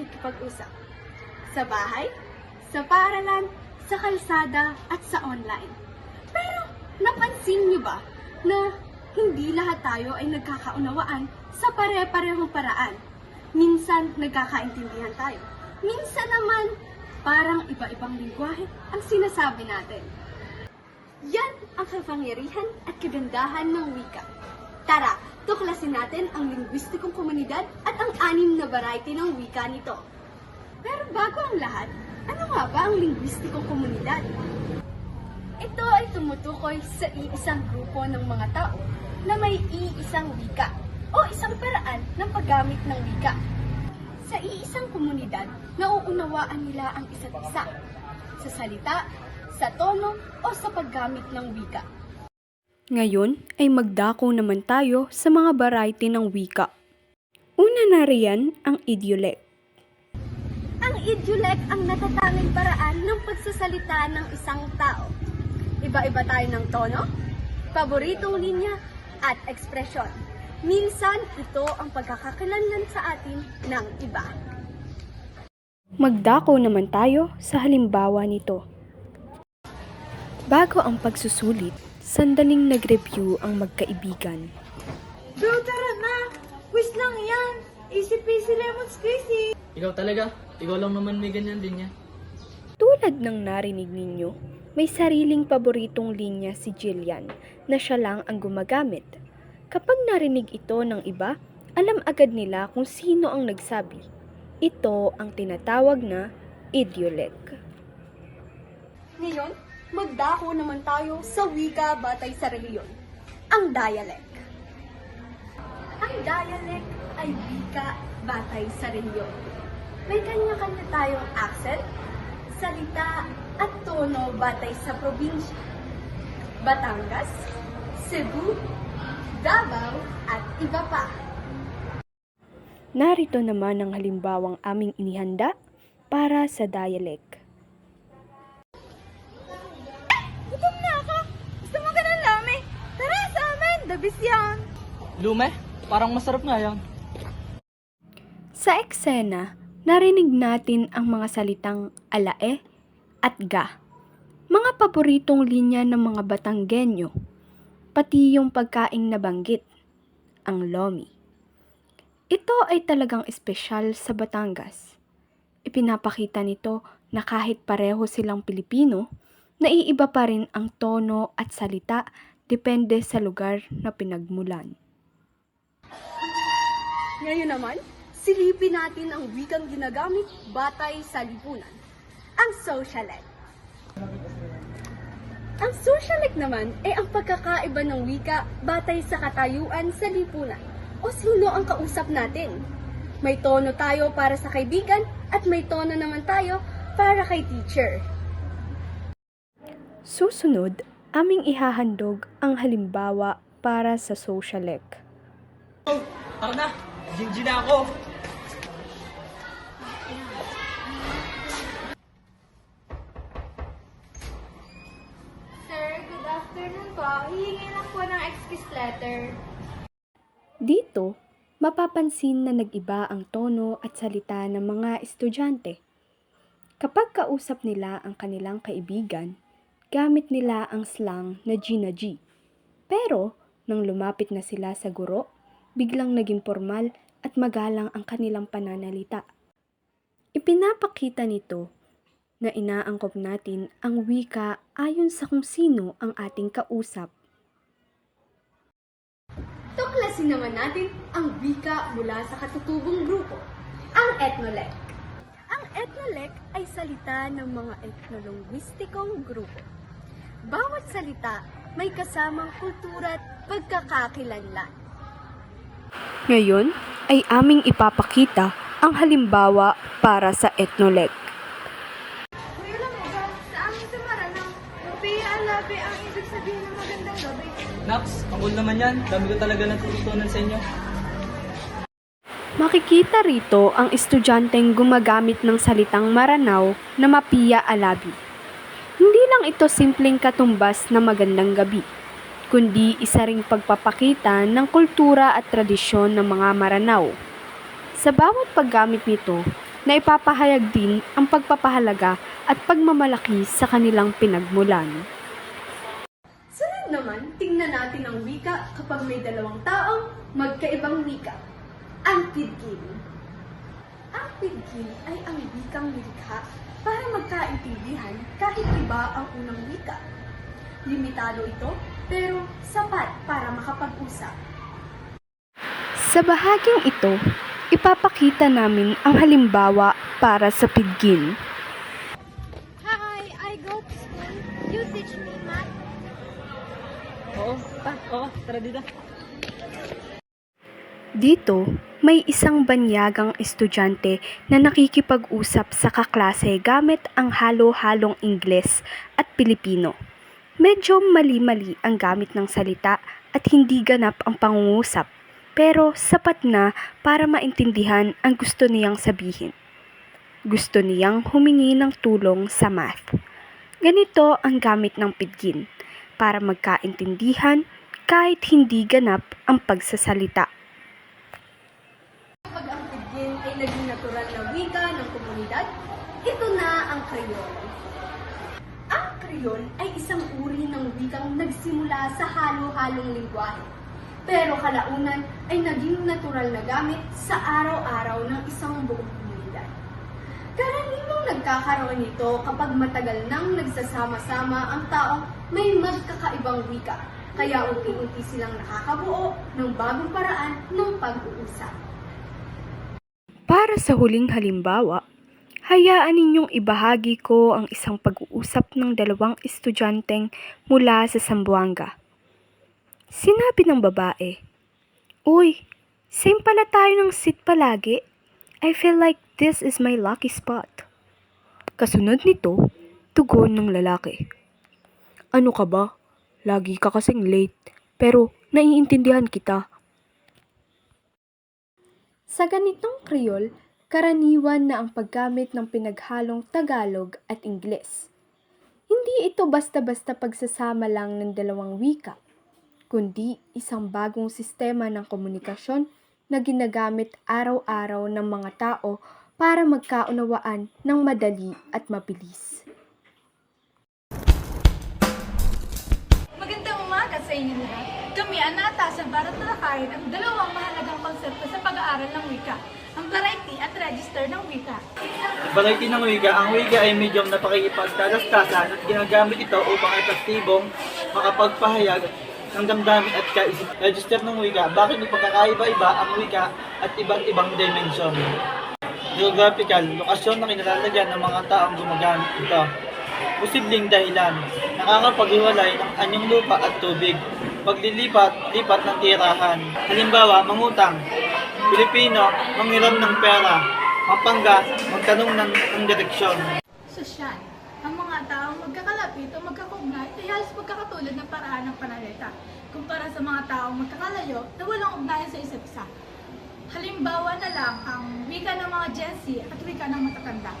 pakikipag-usap. Sa bahay, sa paaralan, sa kalsada, at sa online. Pero napansin niyo ba na hindi lahat tayo ay nagkakaunawaan sa pare-parehong paraan? Minsan nagkakaintindihan tayo. Minsan naman, parang iba-ibang lingwahe ang sinasabi natin. Yan ang kapangyarihan at kagandahan ng wika. Tara, tuklasin natin ang lingwistikong komunidad at ang anim na variety ng wika nito. Pero bago ang lahat, ano nga ba ang lingwistikong komunidad? Ito ay tumutukoy sa iisang grupo ng mga tao na may iisang wika o isang paraan ng paggamit ng wika. Sa iisang komunidad, nauunawaan nila ang isa't isa sa salita, sa tono o sa paggamit ng wika. Ngayon ay magdako naman tayo sa mga variety ng wika. Una na riyan ang idiolect. Ang idiolect ang natatanging paraan ng pagsasalita ng isang tao. Iba-iba tayo ng tono, paboritong linya, at ekspresyon. Minsan, ito ang pagkakakilanlan sa atin ng iba. Magdako naman tayo sa halimbawa nito. Bago ang pagsusulit, sandaling nag-review ang magkaibigan. Bro, tara na! Quiz lang yan! Easy peasy lemon squeezy! Ikaw talaga? Ikaw lang naman may ganyan din yan. Tulad ng narinig ninyo, may sariling paboritong linya si Jillian na siya lang ang gumagamit. Kapag narinig ito ng iba, alam agad nila kung sino ang nagsabi. Ito ang tinatawag na idiolect. Ngayon, magdako naman tayo sa wika batay sa reliyon, ang dialect. Ang dialect ay wika batay sa reliyon. May kanya-kanya tayong accent, salita, at tono batay sa probinsya. Batangas, Cebu, Davao, at iba pa. Narito naman ang halimbawang aming inihanda para sa dialect. Best yan! Lume, parang masarap nga yan. Sa eksena, narinig natin ang mga salitang alae at ga. Mga paboritong linya ng mga Batanggenyo, pati yung pagkaing nabanggit, ang lomi. Ito ay talagang espesyal sa Batangas. Ipinapakita nito na kahit pareho silang Pilipino, naiiba pa rin ang tono at salita depende sa lugar na pinagmulan. Ngayon naman, silipin natin ang wikang ginagamit batay sa lipunan, ang socialite. Ang socialite naman ay ang pagkakaiba ng wika batay sa katayuan sa lipunan o sino ang kausap natin. May tono tayo para sa kaibigan at may tono naman tayo para kay teacher. Susunod, aming ihahandog ang halimbawa para sa socialec. Tara na! Gingi na ako! Sir, good afternoon po. Hihingi lang po ng excuse letter. Dito, mapapansin na nag-iba ang tono at salita ng mga estudyante. Kapag kausap nila ang kanilang kaibigan, gamit nila ang slang na G na G. Pero, nang lumapit na sila sa guro, biglang naging formal at magalang ang kanilang pananalita. Ipinapakita nito na inaangkop natin ang wika ayon sa kung sino ang ating kausap. Tuklasin naman natin ang wika mula sa katutubong grupo, ang etnolek. Ang etnolek ay salita ng mga etnolongwistikong grupo. Bawat salita may kasamang kultura at pagkakakilanlan. Ngayon ay aming ipapakita ang halimbawa para sa etnolek. Kuya lang mo ba? Sa amin sa Maranao, Mapia alabi ang ibig sabihin ng magandang gabi. Nax, ang cool naman yan. Dami ko talaga natututunan sa inyo. Makikita rito ang estudyanteng gumagamit ng salitang Maranao na mapiya alabi. Lang ito simpleng katumbas na magandang gabi, kundi isa ring pagpapakita ng kultura at tradisyon ng mga Maranao. Sa bawat paggamit nito, na ipapahayag din ang pagpapahalaga at pagmamalaki sa kanilang pinagmulan. Sunod naman, tingnan natin ang wika kapag may dalawang taong magkaibang wika. Ang pidgin. Ang pidgin ay ang wikang nilikha para magkaintindihan kahit iba ang unang wika. Limitado ito, pero sapat para makapag-usap. Sa bahaging ito, ipapakita namin ang halimbawa para sa pidgin. Hi, I go to school. You teach me math. Oo, ta, oo, tara dito. Dito, may isang banyagang estudyante na nakikipag-usap sa kaklase gamit ang halo-halong Ingles at Pilipino. Medyo mali-mali ang gamit ng salita at hindi ganap ang pangungusap, pero sapat na para maintindihan ang gusto niyang sabihin. Gusto niyang humingi ng tulong sa math. Ganito ang gamit ng pidgin para magkaintindihan kahit hindi ganap ang pagsasalita. Kapag ang pidgin ay naging natural na wika ng komunidad, ito na ang Kreyol. Ang Kreyol ay isang uri ng wikang nagsimula sa halo-halong lingwahe. Pero kalaunan ay naging natural na gamit sa araw-araw ng isang buong komunidad. Karaniwang nagkakaroon nito kapag matagal nang nagsasama-sama ang taong may magkakaibang wika, kaya unti-unti silang nakakabuo ng bagong paraan ng pag-uusap. Para sa huling halimbawa, hayaan ninyong ibahagi ko ang isang pag-uusap ng dalawang estudyanteng mula sa Zamboanga. Sinabi ng babae, Uy, same pala tayo ng seat palagi. I feel like this is my lucky spot. Kasunod nito, tugon ng lalaki. Ano ka ba? Lagi ka kasing late, pero naiintindihan kita. Sa ganitong Kriol, karaniwan na ang paggamit ng pinaghalong Tagalog at Ingles. Hindi ito basta-basta pagsasama lang ng dalawang wika, kundi isang bagong sistema ng komunikasyon na ginagamit araw-araw ng mga tao para magkaunawaan ng madali at mabilis. Magandang umaga sa inyo lahat. Kami ang naatasan para talakayin ang dalawang mahalagang konsepto sa pag-aaral ng wika, ang variety at register ng wika. Variety ng wiga, ang wiga ay medium na pakikipagtalastasan at ginagamit ito upang epektibong makapagpahayag ng damdamin at kaisip. Register ng wiga, bakit may pagkakaiba-iba ang wika at iba't ibang dimensyon. Geographical, lokasyon na kinalalagyan ng mga taong gumagamit ito. Posibleng dahilan, nakakapaghiwalay ng anyong lupa at tubig. Paglilipat, lipat ng tirahan. Halimbawa, mangutang. Pilipino, manghiram ng pera. Mapangga, magtanong ng, ng direksyon. Sosyal. Ang mga taong magkakalapit o magkakugnay ay halos magkakatulad ng paraan ng panalita kumpara sa mga taong magkakalayo na walang ugnayan sa isa't isa. Halimbawa na lang ang wika ng mga Gen Z at wika ng matatanda.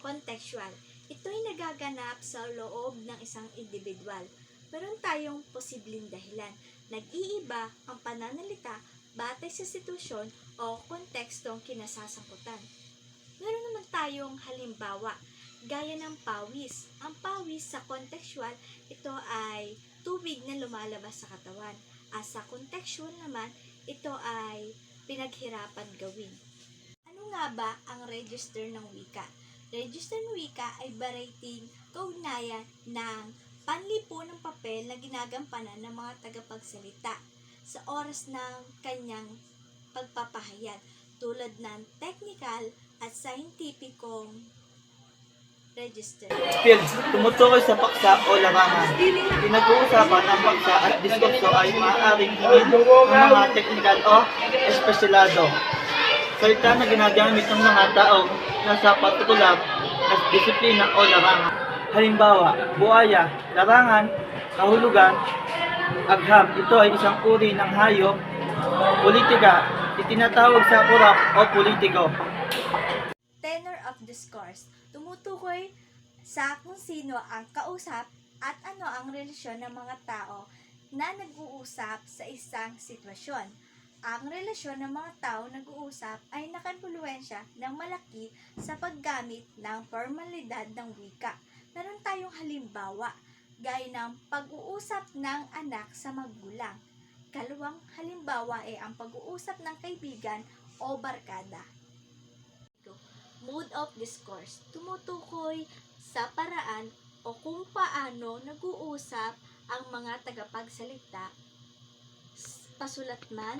Contextual. Ito ay nagaganap sa loob ng isang individual. Meron tayong posibleng dahilan. Nag-iiba ang pananalita batay sa sitwasyon o kontekstong kinasasangkutan. Meron naman tayong halimbawa, gaya ng pawis. Ang pawis sa contextual, ito ay tubig na lumalabas sa katawan. At sa contextual naman, ito ay pinaghirapan gawin. Ano nga ba ang register ng wika? Register ng wika ay barating kaugnayan ng panlipo ng papel na ginagampanan ng mga tagapagsalita sa oras ng kanyang pagpapahayag tulad ng technical at scientificong register. Field, tumutukoy sa paksa o larangan. Pinag-uusapan ang paksa at diskurso ay maaaring hingin ng mga teknikal o espesyalado. Salita na ginagamit ng mga taong nasa partikular na disiplina o larangan. Halimbawa, buaya, larangan, kahulugan, agham. Ito ay isang uri ng hayop. Politika, itinatawag sa kurap o politiko. Tenor of discourse, tumutukoy sa kung sino ang kausap at ano ang relasyon ng mga tao na nag-uusap sa isang sitwasyon. Ang relasyon ng mga tao nag-uusap ay nakaimpluwensya ng malaki sa paggamit ng formalidad ng wika. Meron tayong halimbawa, gaya ng pag-uusap ng anak sa magulang. Kalawang halimbawa ay ang pag-uusap ng kaibigan o barkada. Mode of discourse, tumutukoy sa paraan o kung paano nag-uusap ang mga tagapagsalita, pasulat man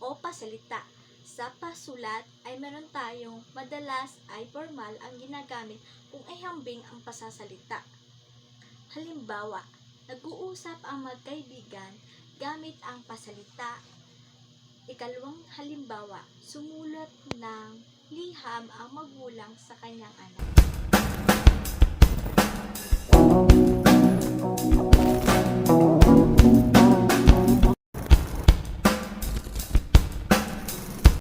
o pasalita. Sa pasulat ay meron tayong madalas ay formal ang ginagamit kung ihambing ang pasasalita. Halimbawa, nag-uusap ang magkaibigan gamit ang pasalita. Ikalawang halimbawa, sumulat ng liham ang magulang sa kanyang anak.